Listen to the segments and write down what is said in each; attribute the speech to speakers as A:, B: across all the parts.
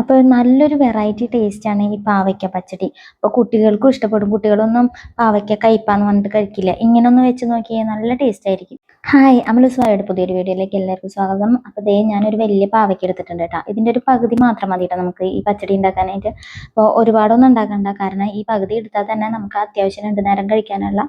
A: അപ്പോൾ നല്ലൊരു വെറൈറ്റി ടേസ്റ്റാണ് ഈ പാവയ്ക്ക പച്ചടി. അപ്പോൾ കുട്ടികൾക്കും ഇഷ്ടപ്പെടും. കുട്ടികളൊന്നും പാവയ്ക്ക കയ്പ്പാന്ന് പറഞ്ഞിട്ട് കഴിക്കില്ല. ഇങ്ങനൊന്ന് വെച്ച് നോക്കിയാൽ നല്ല ടേസ്റ്റ് ആയിരിക്കും. ഹായ് അമലുസ്വായുടെ പുതിയൊരു വീഡിയോയിലേക്ക് എല്ലാവർക്കും സ്വാഗതം. അപ്പോൾ ദേ ഞാനൊരു വലിയ പാവയ്ക്ക എടുത്തിട്ടുണ്ട് കേട്ടോ. ഇതിന്റെ ഒരു പകുതി മാത്രം മതി കേട്ടോ നമുക്ക് ഈ പച്ചടി ഉണ്ടാക്കാനായിട്ട്. അപ്പോൾ ഒരുപാടൊന്നും ഉണ്ടാക്കണ്ട. കാരണം ഈ പകുതി എടുത്താൽ തന്നെ നമുക്ക് അത്യാവശ്യം രണ്ട് നേരം കഴിക്കാനുള്ള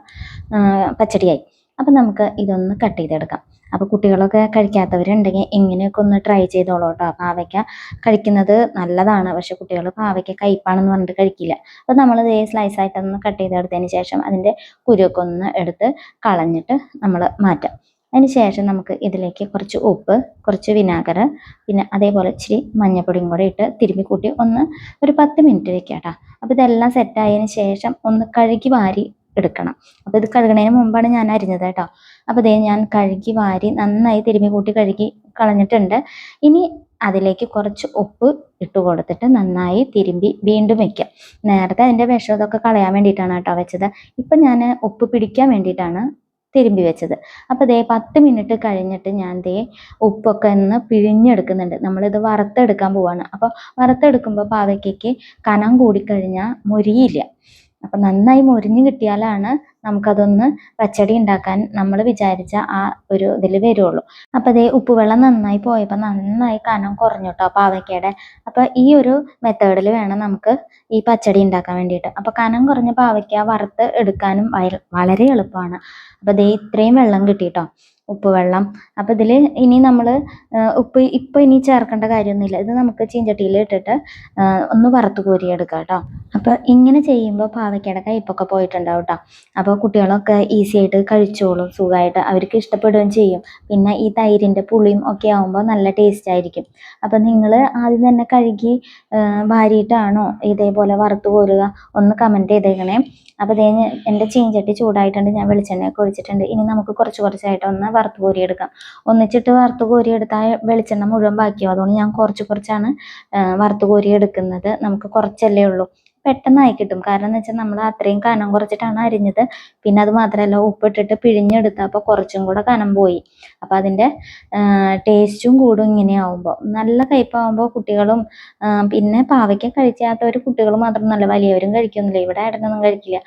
A: പച്ചടിയായി. അപ്പം നമുക്ക് ഇതൊന്ന് കട്ട് ചെയ്തെടുക്കാം. അപ്പോൾ കുട്ടികളൊക്കെ കഴിക്കാത്തവരുണ്ടെങ്കിൽ ഇങ്ങനെയൊക്കെ ഒന്ന് ട്രൈ ചെയ്തോളൂ കേട്ടോ. പാവയ്ക്ക കഴിക്കുന്നത് നല്ലതാണ്. പക്ഷെ കുട്ടികൾ പാവയ്ക്ക കയ്പ്പാണെന്ന് പറഞ്ഞിട്ട് കഴിക്കില്ല. അപ്പോൾ നമ്മൾ ഇതേ സ്ലൈസ് ആയിട്ടൊന്ന് കട്ട് ചെയ്തെടുത്തതിന് ശേഷം അതിന്റെ കുരുവൊക്കെ ഒന്ന് എടുത്ത് കളഞ്ഞിട്ട് നമ്മൾ മാറ്റാം. അതിന് ശേഷം നമുക്ക് ഇതിലേക്ക് കുറച്ച് ഉപ്പ് കുറച്ച് വിനാഗർ പിന്നെ അതേപോലെ ഇച്ചിരി മഞ്ഞപ്പൊടിയും കൂടെ ഇട്ട് തിരുമ്മി കൂട്ടി ഒന്ന് ഒരു പത്ത് മിനിറ്റ് വെക്കാം കേട്ടോ. അപ്പോൾ ഇതെല്ലാം സെറ്റായതിന് ശേഷം ഒന്ന് കഴുകി വാരി എടുക്കണം. അപ്പോൾ ഇത് കഴുകണതിന് മുമ്പാണ് ഞാൻ അരിഞ്ഞത് കേട്ടോ. അപ്പോൾ ഇതേ ഞാൻ കഴുകി വാരി നന്നായി തിരുമ്മി കൂട്ടി കഴുകി കളഞ്ഞിട്ടുണ്ട്. ഇനി അതിലേക്ക് കുറച്ച് ഉപ്പ് ഇട്ട് കൊടുത്തിട്ട് നന്നായി തിരുമ്പി വീണ്ടും വെക്കാം. നേരത്തെ അതിന്റെ വിഷം ഇതൊക്കെ കളയാൻ വേണ്ടിയിട്ടാണ് കേട്ടോ വെച്ചത്. ഇപ്പൊ ഞാൻ ഉപ്പ് പിടിക്കാൻ വേണ്ടിയിട്ടാണ് തിരുമ്പി വെച്ചത്. അപ്പോൾ ദേ പത്ത് മിനിറ്റ് കഴിഞ്ഞിട്ട് ഞാൻ ദേ ഉപ്പൊക്കെ ഒന്ന് പിഴിഞ്ഞെടുക്കുന്നുണ്ട്. നമ്മളിത് വറുത്തെടുക്കാൻ പോവാണ്. അപ്പോൾ വറുത്തെടുക്കുമ്പോൾ പാവയ്ക്കയ്ക്ക് കനം കൂടിക്കഴിഞ്ഞാൽ മൊരിയില്ല. അപ്പം നന്നായി മൊരിഞ്ഞ് കിട്ടിയാലാണ് നമുക്കതൊന്ന് പച്ചടി ഉണ്ടാക്കാൻ നമ്മൾ വിചാരിച്ച ആ ഒരു ഇതിൽ വരുള്ളൂ. അപ്പോൾ അതേ ഉപ്പുവെള്ളം നന്നായി പോയപ്പോൾ നന്നായി കനം കുറഞ്ഞു കേട്ടോ പാവയ്ക്കയുടെ. അപ്പോൾ ഈ ഒരു മെത്തേഡിൽ വേണം നമുക്ക് ഈ പച്ചടി ഉണ്ടാക്കാൻ വേണ്ടിയിട്ട്. അപ്പോൾ കനം കുറഞ്ഞ പാവയ്ക്ക വറുത്ത് എടുക്കാനും വളരെ എളുപ്പമാണ്. അപ്പോൾ ദേ ഇത്രയും വെള്ളം കിട്ടി കേട്ടോ ഉപ്പുവെള്ളം. അപ്പോൾ ഇതിൽ ഇനി നമ്മൾ ഉപ്പ് ഇപ്പോൾ ഇനി ചേർക്കേണ്ട കാര്യമൊന്നുമില്ല. ഇത് നമുക്ക് ചീഞ്ചട്ടിയിൽ ഇട്ടിട്ട് ഒന്ന് വറുത്ത് കോരിയെടുക്കാം കേട്ടോ. അപ്പോൾ ഇങ്ങനെ ചെയ്യുമ്പോൾ പാവയ്ക്കയുടെ കയ്പ്പൊക്കെ പോയിട്ടുണ്ടാവും കേട്ടോ. അപ്പോൾ കുട്ടികളൊക്കെ ഈസി ആയിട്ട് കഴിച്ചോളും സുഖമായിട്ട് അവർക്ക് ഇഷ്ടപ്പെടുകയും ചെയ്യും. പിന്നെ ഈ തൈരിന്റെ പുളിയും ഒക്കെ ആകുമ്പോൾ നല്ല ടേസ്റ്റ് ആയിരിക്കും. അപ്പോൾ നിങ്ങൾ ആദ്യം തന്നെ കഴുകി വാരിയിട്ടാണോ ഇതേപോലെ വറുത്ത് കോരുക? ഒന്ന് കമന്റ് ചെയ്തേക്കണേ. അപ്പോൾ ഇതേ എന്റെ ചീഞ്ചട്ടി ചൂടായിട്ടുണ്ട് ഞാൻ വെളിച്ചെണ്ണയൊക്കെ ഒഴിച്ചിട്ടുണ്ട്. ഇനി നമുക്ക് കുറച്ച് കുറച്ചായിട്ട് ഒന്ന് വറുത്ത് കോരിയെടുക്കാം. ഒന്നിച്ചിട്ട് വറുത്ത് കോരിയെടുത്താൽ വെളിച്ചെണ്ണ മുഴുവൻ ബാക്കിയാവും അതുകൊണ്ട് ഞാൻ കുറച്ച് കുറച്ചാണ് വറുത്ത് കോരിയെടുക്കുന്നത്. നമുക്ക് കുറച്ചല്ലേ ഉള്ളൂ. പെട്ടെന്നായി കിട്ടും. കാരണം എന്ന് വെച്ചാൽ നമ്മൾ അത്രയും കനം കുറച്ചിട്ടാണ് അരിഞ്ഞത്. പിന്നെ അത് മാത്രമല്ല ഉപ്പിട്ടിട്ട് പിഴിഞ്ഞെടുത്തപ്പോൾ അപ്പോൾ കുറച്ചും കൂടെ കനം പോയി. അപ്പം അതിന്റെ ടേസ്റ്റും കൂടും ഇങ്ങനെ ആവുമ്പോൾ നല്ല കയ്പാവുമ്പോൾ കുട്ടികളും പിന്നെ പാവയ്ക്ക കഴിക്കാത്തവർ കുട്ടികൾ മാത്രം നല്ല വലിയവരും കഴിക്കുന്നില്ല ഇവിടെ ഏട്ടനൊന്നും കഴിക്കില്ല.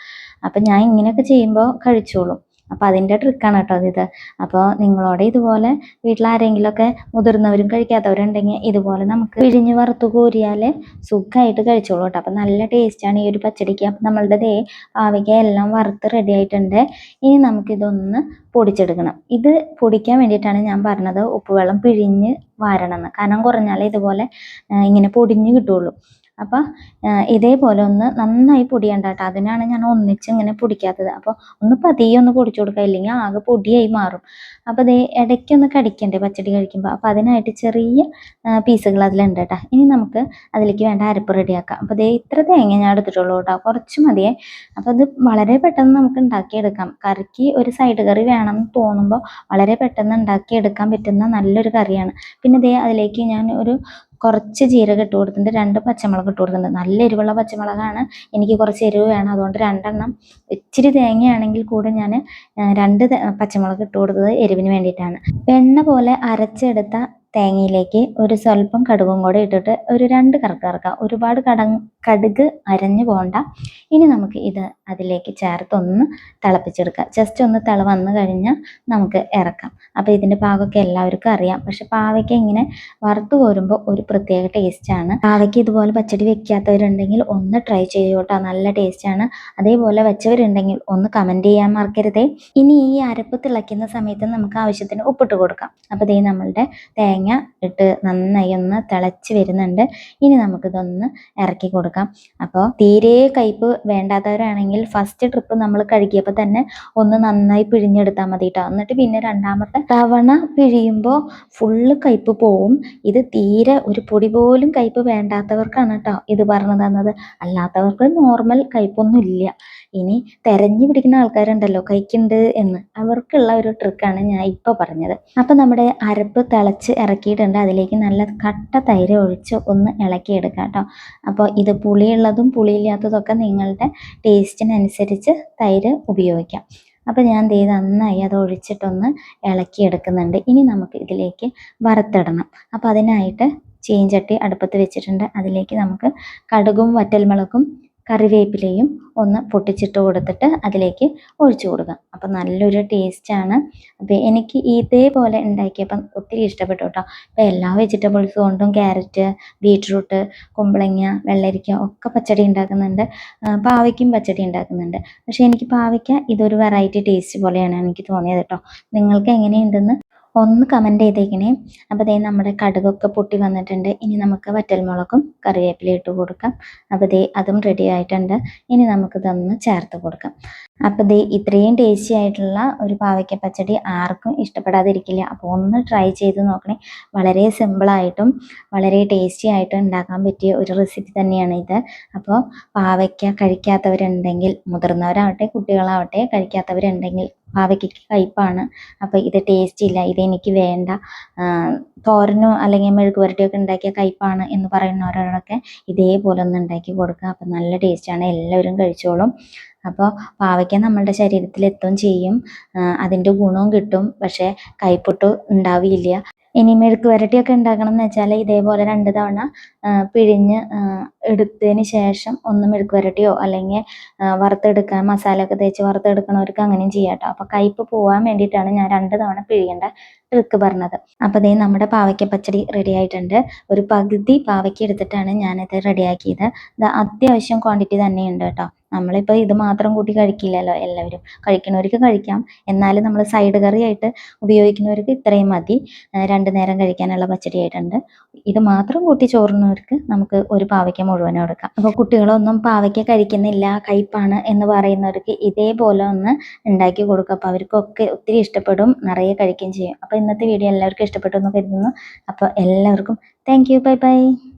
A: അപ്പം ഞാൻ ഇങ്ങനെയൊക്കെ ചെയ്യുമ്പോൾ കഴിച്ചോളും. അപ്പോൾ അതിന്റെ ട്രിക്കാണ് കേട്ടോ ഇത്. അപ്പോൾ നിങ്ങളോട് ഇതുപോലെ വീട്ടിൽ ആരെങ്കിലുമൊക്കെ മുതിർന്നവരും കഴിക്കാത്തവരുണ്ടെങ്കിൽ ഇതുപോലെ നമുക്ക് പിഴിഞ്ഞ് വറുത്ത് കോരിയാൽ സുഖമായിട്ട് കഴിച്ചോളൂ കേട്ടോ. അപ്പോൾ നല്ല ടേസ്റ്റാണ് ഈ ഒരു പച്ചടിക്ക്. അപ്പോൾ നമ്മളുടെ ദേ പാവയ്ക്ക എല്ലാം വറുത്ത് റെഡി ആയിട്ടുണ്ട്. ഇനി നമുക്കിതൊന്ന് പൊടിച്ചെടുക്കണം. ഇത് പൊടിക്കാൻ വേണ്ടിയിട്ടാണ് ഞാൻ പറഞ്ഞത് ഉപ്പുവെള്ളം പിഴിഞ്ഞ് വാരണം എന്ന് കനം കുറഞ്ഞാലേ ഇതുപോലെ ഇങ്ങനെ പൊടിഞ്ഞ് കിട്ടുള്ളൂ. അപ്പം ഇതേപോലെ ഒന്ന് നന്നായി പൊടിയണ്ട കേട്ടോ അതിനാണ് ഞാൻ ഒന്നിച്ച് ഇങ്ങനെ പൊടിക്കാത്തത്. അപ്പോൾ ഒന്ന് പതിയെ ഒന്ന് പൊടിച്ചു കൊടുക്കുക. ഇല്ലെങ്കിൽ ആകെ പൊടിയായി മാറും. അപ്പോൾ ദേ ഇടയ്ക്കൊന്ന് കടിക്കണ്ടേ പച്ചടി കഴിക്കുമ്പോൾ അപ്പോൾ അതിനായിട്ട് ചെറിയ പീസുകൾ അതിലുണ്ട് കേട്ടോ ഇനി നമുക്ക് അതിലേക്ക് വേണ്ട അരപ്പ് റെഡിയാക്കാം. അപ്പോൾ ദേ ഇത്ര തേങ്ങ ഞാൻ എടുത്തിട്ടുള്ളൂ കേട്ടോ. കുറച്ച് മതിയേ. അപ്പോൾ ഇത് വളരെ പെട്ടെന്ന് നമുക്ക് ഉണ്ടാക്കിയെടുക്കാം. കറിക്ക് ഒരു സൈഡ് കറി വേണം എന്ന് തോന്നുമ്പോൾ വളരെ പെട്ടെന്ന് ഉണ്ടാക്കിയെടുക്കാൻ പറ്റുന്ന നല്ലൊരു കറിയാണ്. പിന്നെ ദേ അതിലേക്ക് ഞാൻ ഒരു കുറച്ച് ജീരകം ഇട്ട് കൊടുത്തിട്ടുണ്ട് രണ്ട് പച്ചമുളക് ഇട്ട് കൊടുത്തിട്ടുണ്ട്. നല്ല എരിവുള്ള പച്ചമുളകാണ്. എനിക്ക് കുറച്ച് എരിവ് വേണം. അതുകൊണ്ട് രണ്ടെണ്ണം ഇച്ചിരി തേങ്ങയാണെങ്കിൽ കൂടെ ഞാൻ രണ്ട് പച്ചമുളക് ഇട്ട് കൊടുത്തത് എരിവിന് വേണ്ടിയിട്ടാണ്. വെണ്ണ പോലെ അരച്ചെടുത്ത തേങ്ങയിലേക്ക് ഒരു സ്വല്പം കടുകും കൂടെ ഇട്ടിട്ട് ഒരു രണ്ട് കറക്ക് കറക്കാം. ഒരുപാട് കട കടുക് അരഞ്ഞു പോകണ്ട ഇനി നമുക്ക് ഇത് അതിലേക്ക് ചേർത്തൊന്ന് തിളപ്പിച്ചെടുക്കാം. ജസ്റ്റ് ഒന്ന് തിള വന്നു കഴിഞ്ഞാൽ നമുക്ക് ഇറക്കാം. അപ്പോൾ ഇതിന്റെ പാകമൊക്കെ എല്ലാവർക്കും അറിയാം. പക്ഷെ പാവയ്ക്ക ഇങ്ങനെ വറുത്ത് കോരുമ്പോൾ ഒരു പ്രത്യേക ടേസ്റ്റാണ് പാവയ്ക്ക് ഇതുപോലെ പച്ചടി വെക്കാത്തവരുണ്ടെങ്കിൽ ഒന്ന് ട്രൈ ചെയ്യോട്ടോ നല്ല ടേസ്റ്റാണ് അതേപോലെ വെച്ചവരുണ്ടെങ്കിൽ ഒന്ന് കമന്റ് ചെയ്യാൻ മറക്കരുതേ. ഇനി ഈ അരപ്പ് തിളയ്ക്കുന്ന സമയത്ത് നമുക്ക് ആവശ്യത്തിന് ഉപ്പിട്ട് കൊടുക്കാം. അപ്പോൾ ഇതേ നമ്മളുടെ തേങ്ങ ഇട്ട് നന്നായി ഒന്ന് തിളച്ച് വരുന്നുണ്ട്. ഇനി നമുക്കിതൊന്ന് ഇറക്കി കൊടുക്കാം. അപ്പോൾ തീരെ കയ്പ്പ് വേണ്ടാത്തവരാണെങ്കിൽ ഫസ്റ്റ് ട്രിപ്പ് നമ്മൾ കഴുകിയപ്പോൾ തന്നെ ഒന്ന് നന്നായി പിഴിഞ്ഞെടുത്താൽ മതി കേട്ടോ എന്നിട്ട് പിന്നെ രണ്ടാമത്തെ തവണ പിഴിയുമ്പോൾ ഫുള്ള് കയ്പ്പ് പോവും. ഇത് തീരെ ഒരു പൊടി പോലും കയ്പ്പ് വേണ്ടാത്തവർക്കാണ് കേട്ടോ ഇത് പറഞ്ഞു തന്നത്. അല്ലാത്തവർക്ക് നോർമൽ കയ്പൊന്നും ഇല്ല ഇനി തെരഞ്ഞു പിടിക്കുന്ന ആൾക്കാരുണ്ടല്ലോ കൈക്കുണ്ട് എന്ന്. അവർക്കുള്ള ഒരു ട്രിക്കാണ് ഞാൻ ഇപ്പോൾ പറഞ്ഞത്. അപ്പം നമ്മുടെ അരപ്പ് തിളച്ച് ഇറക്കിയിട്ടുണ്ട്. അതിലേക്ക് നല്ല കട്ട തൈര് ഒഴിച്ച് ഒന്ന് ഇളക്കിയെടുക്കാം കേട്ടോ. അപ്പോൾ ഇത് പുളിയുള്ളതും പുളിയില്ലാത്തതൊക്കെ നിങ്ങളുടെ ടേസ്റ്റിനനുസരിച്ച് തൈര് ഉപയോഗിക്കാം. അപ്പോൾ ഞാൻ ദേ നന്നായി അത് ഒഴിച്ചിട്ടൊന്ന് ഇളക്കിയെടുക്കുന്നുണ്ട്. ഇനി നമുക്ക് ഇതിലേക്ക് വറുത്തിടണം. അപ്പോൾ അതിനായിട്ട് ചീഞ്ചട്ടി അടുപ്പത്ത് വെച്ചിട്ടുണ്ട്. അതിലേക്ക് നമുക്ക് കടുകും വറ്റൽമുളകും കറിവേപ്പിലയും ഒന്ന് പൊട്ടിച്ചിട്ട് കൊടുത്തിട്ട് അതിലേക്ക് ഒഴിച്ചു കൊടുക്കാം അപ്പം നല്ലൊരു ടേസ്റ്റാണ് അപ്പോൾ എനിക്ക് ഇതേപോലെ ഉണ്ടാക്കിയപ്പം ഒത്തിരി ഇഷ്ടപ്പെട്ടു കേട്ടോ അപ്പോൾ എല്ലാ വെജിറ്റബിൾസ് കൊണ്ടും ക്യാരറ്റ് ബീട്രൂട്ട് കുമ്പളങ്ങ വെള്ളരിക്ക ഒക്കെ പച്ചടി ഉണ്ടാക്കുന്നുണ്ട്. പാവയ്ക്കും പച്ചടി ഉണ്ടാക്കുന്നുണ്ട്. പക്ഷേ എനിക്ക് പാവയ്ക്ക ഇതൊരു വെറൈറ്റി ടേസ്റ്റ് പോലെയാണ് എനിക്ക് തോന്നിയത് കേട്ടോ നിങ്ങൾക്ക് എങ്ങനെയുണ്ടെന്ന് ഒന്ന് കമന്റ് ചെയ്തേക്കണേ. അപ്പോൾ ദേ നമ്മുടെ കടുകൊക്കെ പൊട്ടി വന്നിട്ടുണ്ട്. ഇനി നമുക്ക് വറ്റൽമുളകും കറിവേപ്പിലയും ഇട്ട് കൊടുക്കാം. അപ്പോൾ ദേ അതും റെഡി ആയിട്ടുണ്ട്. ഇനി നമുക്ക് ഇതൊന്ന് ചേർത്ത് കൊടുക്കാം. അപ്പോൾ ദേ ഇത്രയും ടേസ്റ്റി ആയിട്ടുള്ള ഒരു പാവയ്ക്ക പച്ചടി ആർക്കും ഇഷ്ടപ്പെടാതിരിക്കില്ല. അപ്പോൾ ഒന്ന് ട്രൈ ചെയ്ത് നോക്കണേ. വളരെ സിമ്പിളായിട്ടും വളരെ ടേസ്റ്റി ആയിട്ടും ഉണ്ടാക്കാൻ പറ്റിയ ഒരു റെസിപ്പി തന്നെയാണ് ഇത്. അപ്പോൾ പാവയ്ക്ക കഴിക്കാത്തവരുണ്ടെങ്കിൽ മുതിർന്നവരാവട്ടെ കുട്ടികളാവട്ടെ കഴിക്കാത്തവരുണ്ടെങ്കിൽ പാവയ്ക്കയ്ക്ക് കയ്പ്പാണ്. അപ്പോൾ ഇത് ടേസ്റ്റ് ഇല്ല ഇതെനിക്ക് വേണ്ട. തോരനോ അല്ലെങ്കിൽ മെഴുക്ക് പുരട്ടിയൊക്കെ ഉണ്ടാക്കിയ കയ്പ്പാണ് എന്ന് പറയുന്നവരോടൊക്കെ ഇതേപോലെ ഒന്ന് ഉണ്ടാക്കി കൊടുക്കുക. അപ്പം നല്ല ടേസ്റ്റാണ് എല്ലാവരും കഴിച്ചോളും. അപ്പോൾ പാവയ്ക്ക നമ്മളുടെ ശരീരത്തിൽ എത്തുകയും ചെയ്യും അതിന്റെ ഗുണവും കിട്ടും. പക്ഷേ കയ്പൊട്ട് ഉണ്ടാവില്ല. ഇനി മെഴുക്ക് വരട്ടിയൊക്കെ ഉണ്ടാക്കണം എന്ന് വെച്ചാൽ ഇതേപോലെ രണ്ട് തവണ പിഴിഞ്ഞ് എടുത്തതിന് ശേഷം ഒന്ന് മെഴുക്ക് വരട്ടിയോ അല്ലെങ്കിൽ വറുത്തെടുക്കാൻ മസാല ഒക്കെ തേച്ച് വറുത്തെടുക്കണവർക്ക് അങ്ങനെയും ചെയ്യാം കേട്ടോ അപ്പോൾ കയ്പ്പ് പോകാൻ വേണ്ടിയിട്ടാണ് ഞാൻ രണ്ട് തവണ പിഴിയേണ്ട ട്രിക്ക് പറഞ്ഞത്. അപ്പോൾ ദേ നമ്മുടെ പാവയ്ക്ക പച്ചടി റെഡി ആയിട്ടുണ്ട്. ഒരു പകുതി പാവയ്ക്ക എടുത്തിട്ടാണ് ഞാനിത് റെഡിയാക്കിയത് ഇത് അത്യാവശ്യം ക്വാണ്ടിറ്റി തന്നെയുണ്ട് കേട്ടോ നമ്മളിപ്പോൾ ഇത് മാത്രം കൂട്ടി കഴിക്കില്ലല്ലോ എല്ലാവരും. കഴിക്കണവർക്ക് കഴിക്കാം. എന്നാലും നമ്മൾ സൈഡ് കറി ആയിട്ട് ഉപയോഗിക്കുന്നവർക്ക് ഇത്രയും മതി. രണ്ട് നേരം കഴിക്കാനുള്ള പച്ചടി ആയിട്ടുണ്ട്. ഇത് മാത്രം കൂട്ടി ചോറുന്നവർക്ക് നമുക്ക് ഒരു പാവയ്ക്ക മുഴുവനും കൊടുക്കാം അപ്പോൾ കുട്ടികളൊന്നും പാവയ്ക്ക കഴിക്കുന്നില്ല കയ്പ്പാണ് എന്ന് പറയുന്നവർക്ക് ഇതേപോലെ ഒന്ന് ഉണ്ടാക്കി കൊടുക്കുക അപ്പോൾ അവർക്കൊക്കെ ഒത്തിരി ഇഷ്ടപ്പെടും നിറയെ കഴിക്കുകയും ചെയ്യും. അപ്പോൾ ഇന്നത്തെ വീഡിയോ എല്ലാവർക്കും ഇഷ്ടപ്പെട്ടു എന്ന് കരുതുന്നു. അപ്പോൾ എല്ലാവർക്കും താങ്ക് യു ബൈ ബൈ